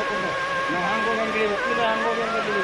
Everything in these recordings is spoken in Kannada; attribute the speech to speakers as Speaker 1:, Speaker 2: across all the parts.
Speaker 1: ತಗೊಂಡು ನಾವು ಹಂಗೋಗಂಗಿಲ್ಲ ಒಪ್ಪಿದ ಹಂಗೋಗಂಗಿಲ್ಲ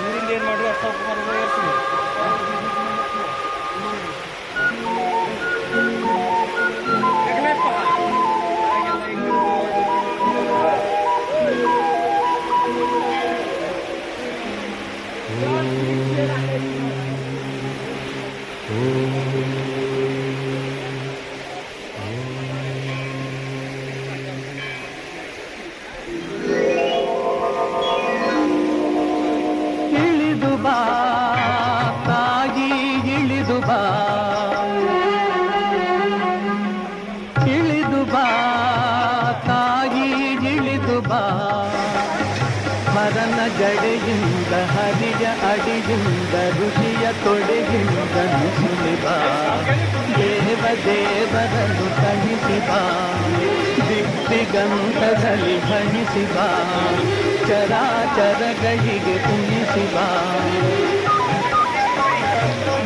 Speaker 1: ಊರಿಂದ ಏನು ಮಾಡ್ರಿ ಅಷ್ಟ
Speaker 2: ನುಸುಳಿ ಬಾ ದೇವ ದೇವರನ್ನು ತಣಿಸಿ ಬಾ ದಿಗ್ದಿಗಂತದಲ್ಲಿ ಹಣಿಸಿ ಬಾ ಚರಾಚರಗಳಿಗೆ ಉಣಿಸಿ ಬಾ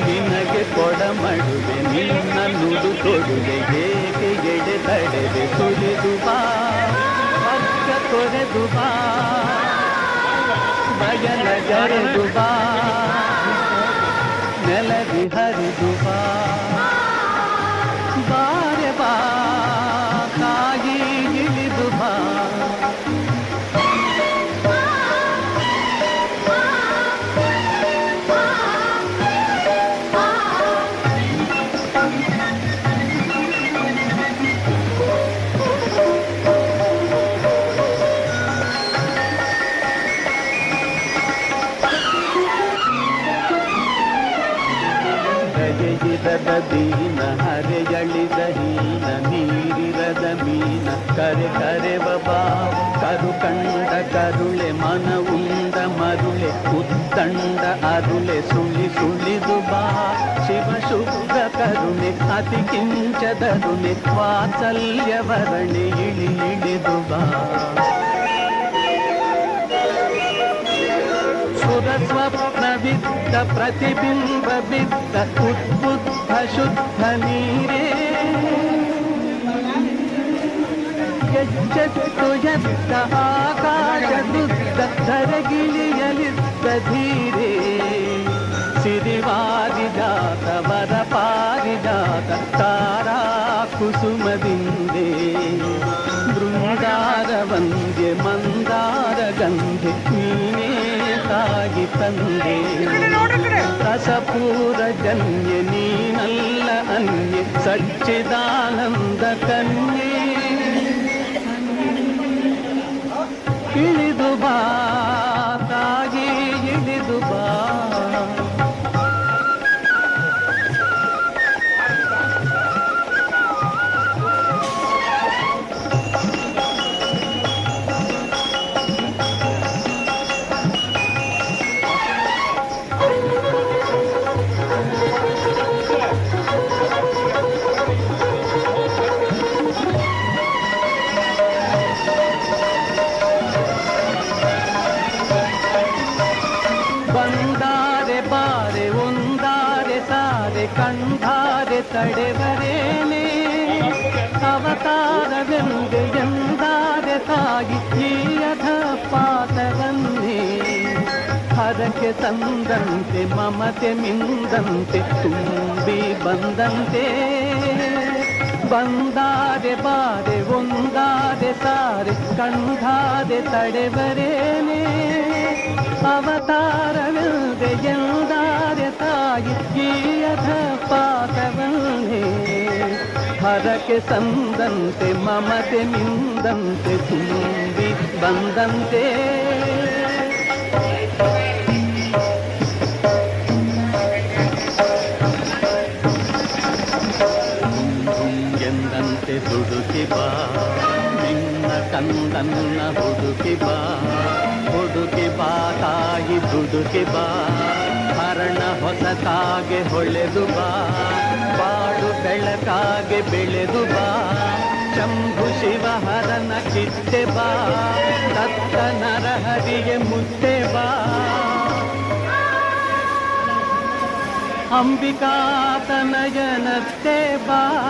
Speaker 2: ನಿನಗೆ ಕೊಡ ಮಾಡುವೆ ನಿನ್ನ ನುಡು ಕೊಡುವೆ ಏಕೆ ಎಡೆ ತಡೆದೆ ಸುರಿದು ಬಾ ಹಕ್ಕ ತೊರೆದು ಬಾ ಬಯಲ ಜರೆದು ಬಾ ನೆಲದಿ ಹರಿದು ದೀನ ಹರೆಯಳಿದ ಹೀನ ನೀರಿರದ ಮೀನ ಕರೆ ಕರೆವ ಬಾ ಕರು ಕಂಡ ಕರುಳೆ ಮನ ಉಂಡ ಮರುಳೆ ಉತ್ತಂಡ ಅರುಳೆ ಸುಳಿ ಸುಳಿದು ಬಾ ಶಿವ ಶುಭ್ರ ಕರುಣೆ ಅತಿ ಕಿಂಚದರುಣೆ ವಾತ್ಸಲ್ಯವರಣೆ ಇಳಿ ಇಳಿದು ಬಾ యోగ స్వప్న విత్త ప్రతిబింబ విత్త ఉద్బుద్ధ శుద్ధ నీరే. యజ్జత్తు యత్త ఆకాಶ దుద్ధ ధరగిలియలిత్త ధీరే. సిరివారిజాత వర పారిజాత తారా కుసుమది ತಂದೆ ರಸಪೂರ ಜನ್ಯ ನೀನಲ್ಲ ಅನ್ಯ ಸಚ್ಚಿದಾನಂದ ಕನ್ಯೆ ಇಳಿದು ಬಾ ಹರಕೆ ತಂದಂತೆ ಮಮತೆ ಮಿಂದಂತೆ ತುಂಬಿ ಬಂದಂತೆ ಬಂದಾರೆ ಬಾರೆ ಒಂದಾರೆ ಸಾರೆ ಕಂಡಾರೆ ತಡೆವರೇನೆ ಅವತಾರವಿಲ್ಲದೆ ಎಂದಾರೆ ತಾಯಿ ಗೀಯದ ಪಾತವನ್ನೇ ಹರಕೆ ಸಂದಂತೆ ಮಮತೆ ಮಿಂದಂತೆ ತುಂಬಿ ಬಂದಂತೆ ಎಂದಂತೆ ದುಡುಕಿ ಬಾ. ನಿನ್ನ ಕಂದನ್ನ ಹುಡುಕಿ ಬಾ. ಹುಡುಕಿ ಬಾ ತಾಯಿ ದುಡುಕಿ ಬಾ. ಹರಣ ಹೊಸತಾಗೆ ಹೊಳೆದು ಬಾ. ಬಾಡು ಬೆಳಕಾಗೆ ಬೆಳೆದು ಬಾ. ಶಂಭು ಶಿವ ಹರನ ಕಿತ್ತೆ ಬಾ. ತತ್ತ ನರಹರಿಗೆ ಮುತ್ತೆ ಬಾ.
Speaker 3: ಅಂಬಿಕಾ ತನಯನತ್ತೆ ಬಾ.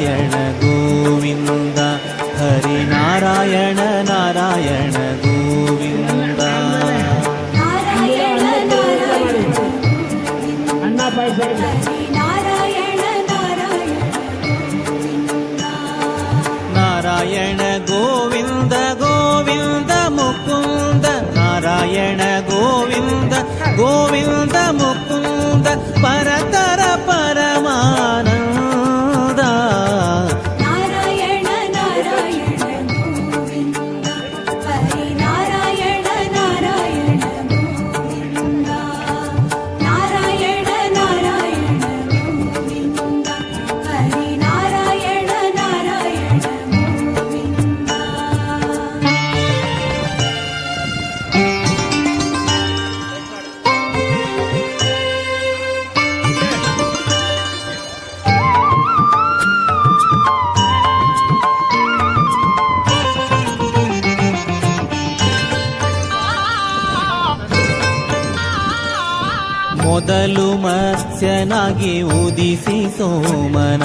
Speaker 3: നാരായണ
Speaker 4: ഗോവിന്ദ ഹരി നാരായണ നാരായണ ഗോവിന്ദ നാരായണ ഗോവിന്ദ ഗോവിന്ദ മുക്കുന്ദ നാരായണ ഗോവിന്ദ ഗോവിന്ദ മുക്കുന്ദ പരത
Speaker 3: ಮೊದಲು ಮತ್ಸ್ಯನಾಗಿ ಉದಿಸಿ ಸೋಮನ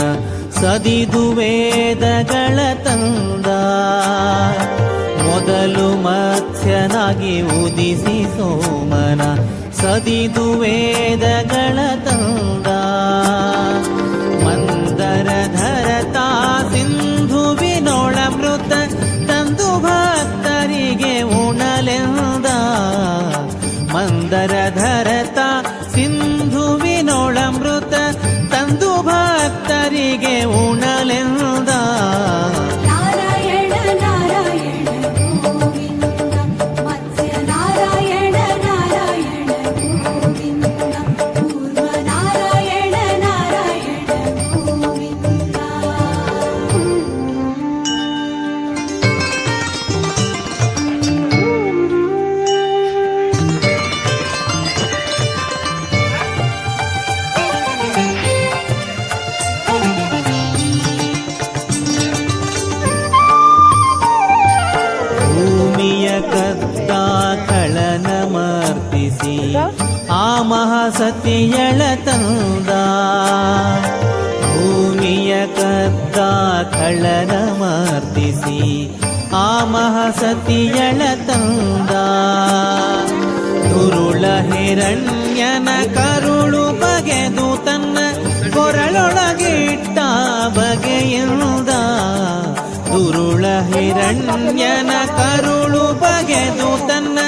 Speaker 3: ಸದಿದು ವೇದಗಳ ತಂದ. ಮೊದಲು ಮತ್ಸ್ಯನಾಗಿ ಉದಿಸಿ ಸೋಮನ ಸದಿದು ವೇದಗಳ ತಂದ. 无奈，脸。ಮಾರ್ತಿಸಿ ಮರ್ತಿಸಿ, ಆ ಮಹಸತಿಯಳ ತಂದ. ದುರುಳ ಹಿರಣ್ಯನ ಕರುಳು ಬಗೆದು ತನ್ನ ಕೊರಳೊಳಗಿಟ್ಟ ಬಗೆಯುಂದ. ದುರುಳ ಹಿರಣ್ಯನ ಕರುಳು ಬಗೆದು ತನ್ನ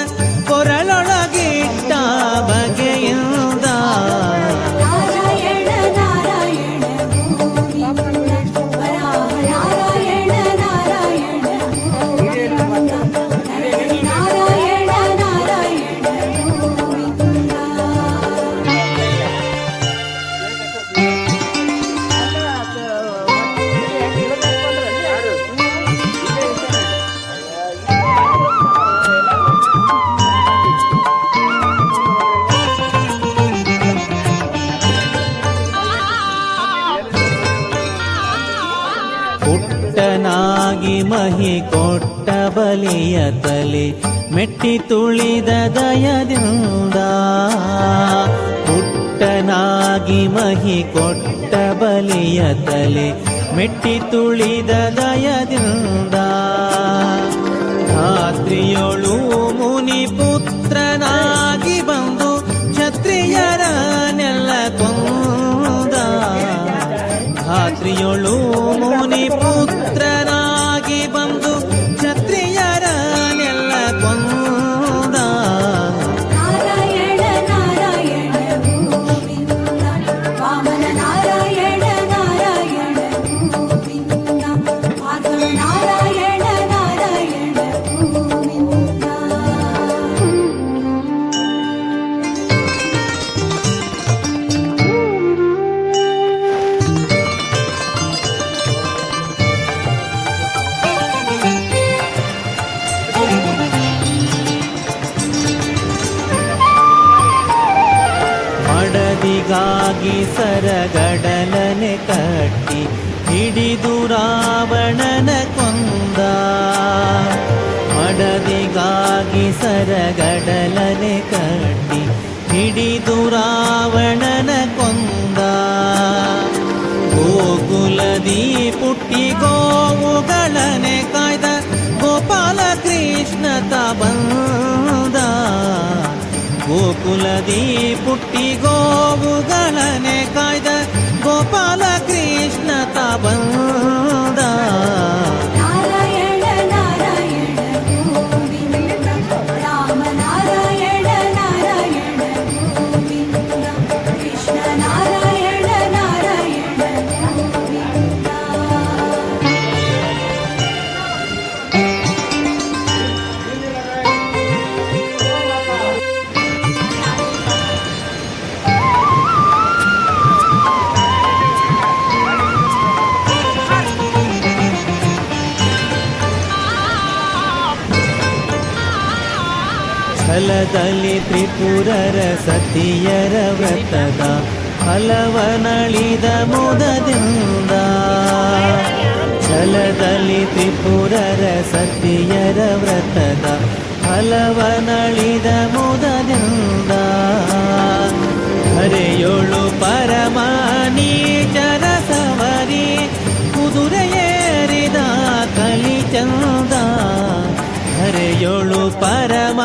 Speaker 3: ಬಲಿಯ ತಲೆ ಮೆಟ್ಟಿ ತುಳಿದ ದಯದಿಂದ ಪುಟ್ಟನಾಗಿ ಮಹಿ ಕೊಟ್ಟ ಬಲಿಯ ತಲೆ ಮೆಟ್ಟಿ ತುಳಿದ ದಯದಿಂದ. ರಾತ್ರಿಯೊಳು ಮುನಿ ಪುತ್ರನಾಗಿ ಬಂದು ಕ್ಷತ್ರಿಯರನೆಲ್ಲ ಕೊಂದ. ಧಾತ್ರಿಯೊಳು ಮಡದಿಗಾಗಿ ಸರಗಡಲನೆ ಕಟ್ಟಿ ಹಿಡಿದು ರಾವಣನ ಕೊಂದ. ಮಡದಿಗಾಗಿ ಸರಗಡಲನೆ ಕಟ್ಟಿ ಹಿಡಿದು ರಾವಣನ ಕೊಂದ. ಗೋಕುಲದಿ ಪುಟ್ಟಿ ಗೋವುಗಳನೆ ಕಾಯ್ದ ಗೋಪಾಲ ಕೃಷ್ಣ ಬಂದ. ಗೋಕುಲದಿ ಪುಟ್ಟಿ ಗೋವುಗಳನೆ ಛಲದಲ್ಲಿ ತ್ರಿಪುರರ ಸತಿಯರ ವ್ರತದ ಫಲವನಳಿದ ಮುದದಿಂದ ಛಲದಲ್ಲಿ ತ್ರಿಪುರರ ಸತಿಯರ ವ್ರತದ ಫಲವನಳಿದ ಮುದದಿಂದ ಹರೆಯೊಳು ಪರಮ ನೀಚರ ಸವರಿ ಕುದುರೆಯೇರಿದ ಕಲಿಚಂದ ಹರೆಯೊಳು ಪರಮ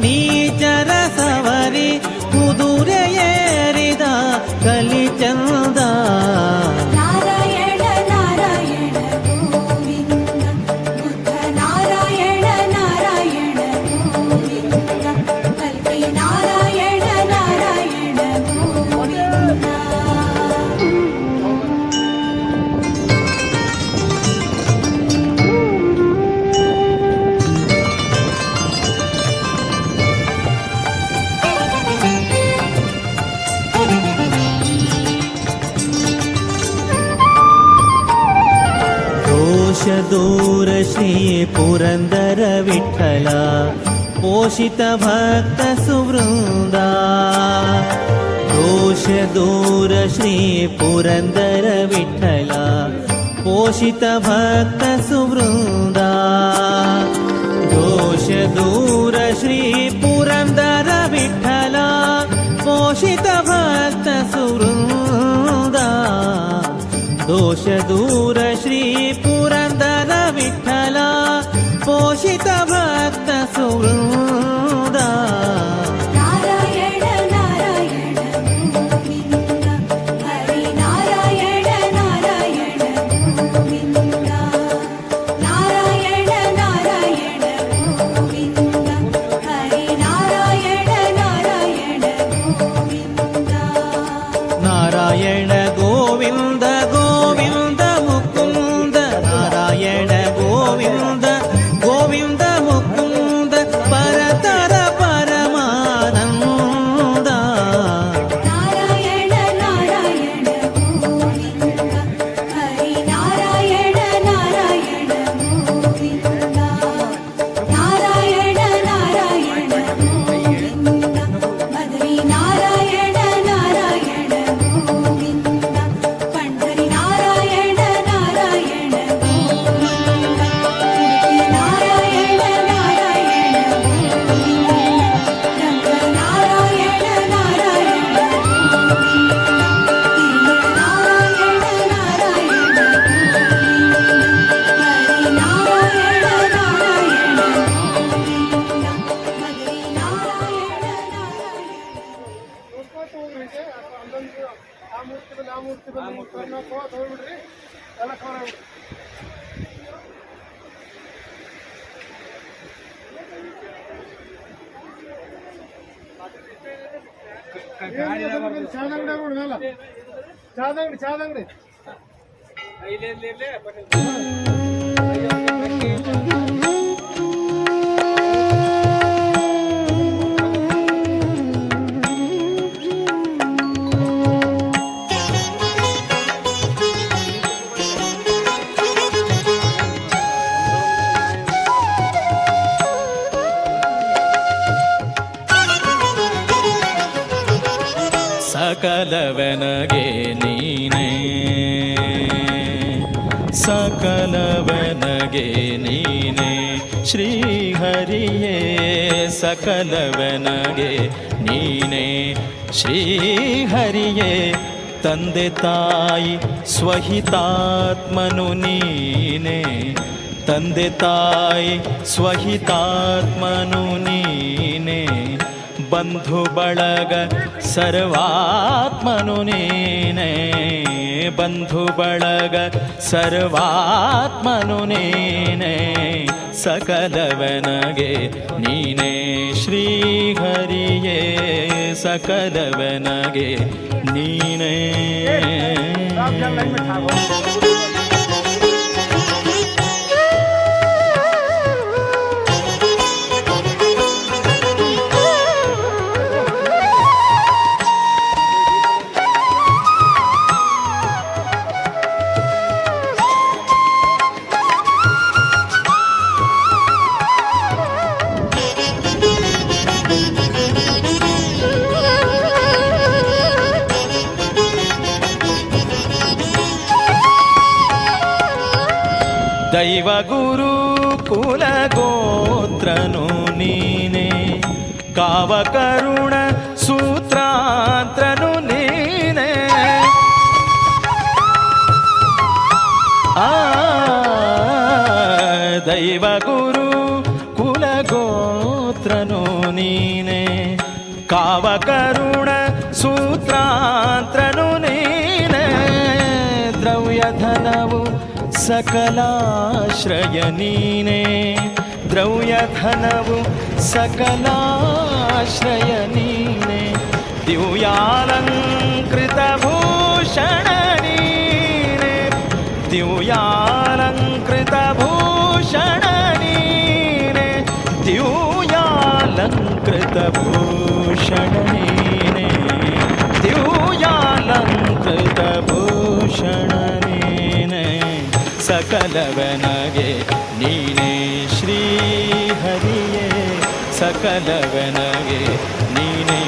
Speaker 3: ನೀಚರ ಸವರಿ ಕುದುರೆಯೇರಿದ ಕಲಿಚಂದ
Speaker 4: विठला पोषितभक्तसुवृन्दा
Speaker 3: दोषदूर श्रीपुरन्दर विठ्ठला पोषित दोषदूर श्रीपुरन्दर पुरन्दर पोषितभक्तसुवृन्दा दोषदूर श्रीपुरन्दर
Speaker 5: पुरन्दर विठला पोषित blue
Speaker 6: ಸಕಲವನಗೆ ನೀನೇ ಸಕಲವನಗೆ ನೀನೇ. ಶ್ರೀಹರಿಯೇ, ಸಕಲವನಗೆ ನೀನೇ. ಶ್ರೀಹರಿಯೇ, ತಂದೆ ತಾಯಿ, ಸ್ವಹಿತಾತ್ಮನು ನೀನೇ. ತಂದೆ ತಾಯಿ, ಸ್ವಹಿತಾತ್ಮನು ನೀನೇ. ಬಂಧು ಬಳಗ ಸರ್ವಾತ್ಮನು ನೀನೇ ಬಂಧು ಬಳಗ ಸರ್ವಾತ್ಮನು ನೀನೇ ಸಕಲವನಗೆ ನೀನೇ ಶ್ರೀಹರಿಯೇ ಸಕಲವನಗೆ ನೀನೇ. ದೈವ ಗುರು ಕುಲ ಗೋತ್ರನು ನೀನೆ. ಕಾವ ಕರುಣ ಸೂತ್ರಾಂತ್ರನು ನೀನೆ. ದ್ರವ್ಯಧನವು ಸಕಲಾಶ್ರಯ ನೀನೆ. ದ್ರವ್ಯಧನವು ಸಕಲಾಶ್ರಯ ನೀನೆ. ದಿವ್ಯಾಲಂಕೃತ ಭೂಷಣ ದಿವ್ಯಾಲಂಕೃತ ಭೂಷಣ ನೀನೆ. ದಿವ್ಯಾಲಂಕೃತ ಭೂಷಣ ನೀನೆ. ದಿವ್ಯಾಲಂಕೃತ ಭೂಷಣ ನೀನೆ. ಸಕಲವನಗೆ ನೀನೇ ಶ್ರೀಹರಿಯೇ. ಸಕಲವನಗೆ ನೀನೇ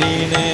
Speaker 6: ನೀನೇ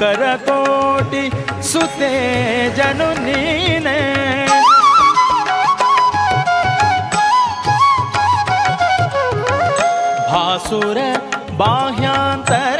Speaker 6: तोटि सुते जनुनीने
Speaker 5: भासुर बाह्यान्तर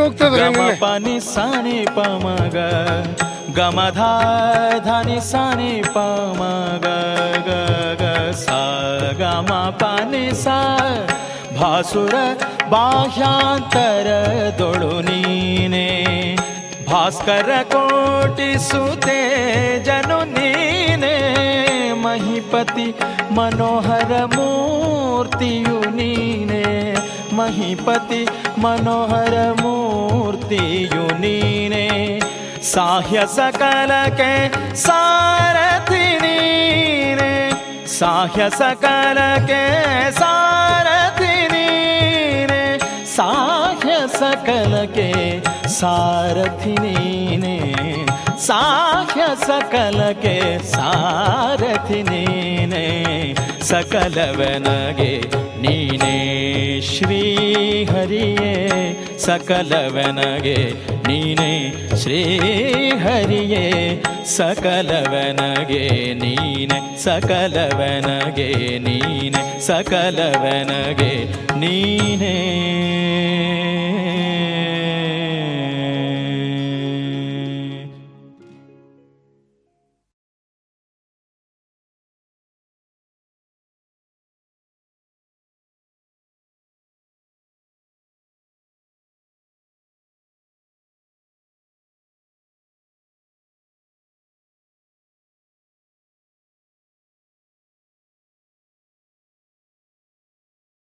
Speaker 5: ಹೋಗ್ತದ್ರಿ
Speaker 6: ಗಮ ಪನಿ ಸಾನಿ ಪಮಗ ಗಮಧ ಧನಿ ಸಾನಿ ಪಮಗ ಗ ಗ ಸ ಗಮ ಪನಿ ಸ ಭಾಸುರ ಬಾಹ್ಯಾಂತರದೊಳು ನೀನೆ ಭಾಸ್ಕರ ಕೋಟಿ ಸುತೆ ಜನು ನೀನೆ ಮಹಿಪತಿ ಮನೋಹರ ಮೂರ್ತಿಯು ನೀನೆ ಮಹಿಪತಿ ಮನೋಹರ ಮೂರ್ತಿಯು ನೀನೆ. ಸಾಹ್ಯ ಸಕಲಕ್ಕೆ ಸಾರಥಿ ನೀನೆ. ಸಾಹ್ಯ ಸಕಲಕ್ಕೆ ಸಾರಥಿ ನೀನೆ. ಸಾಹ್ಯ ಸಕಲಕ್ಕೆ ಸಾರಥಿ ನೀನೆ. ಸಾಹ್ಯ ಸಕಲಕ್ಕೆ ಸಾರಥಿ ನೀನೇ, ಸಕಲವನಗೆ ನೀನೇ ಶ್ರೀ ಹರಿಯೇ ಸಕಲವನಗೆ ನೀನೇ ಶ್ರೀ ಹರಿಯೇ ಸಕಲವನಗೆ ನೀನೆ ಸಕಲವನಗೆ ನೀನೆ, ಸಕಲವನಗೆ ನೀನೇ.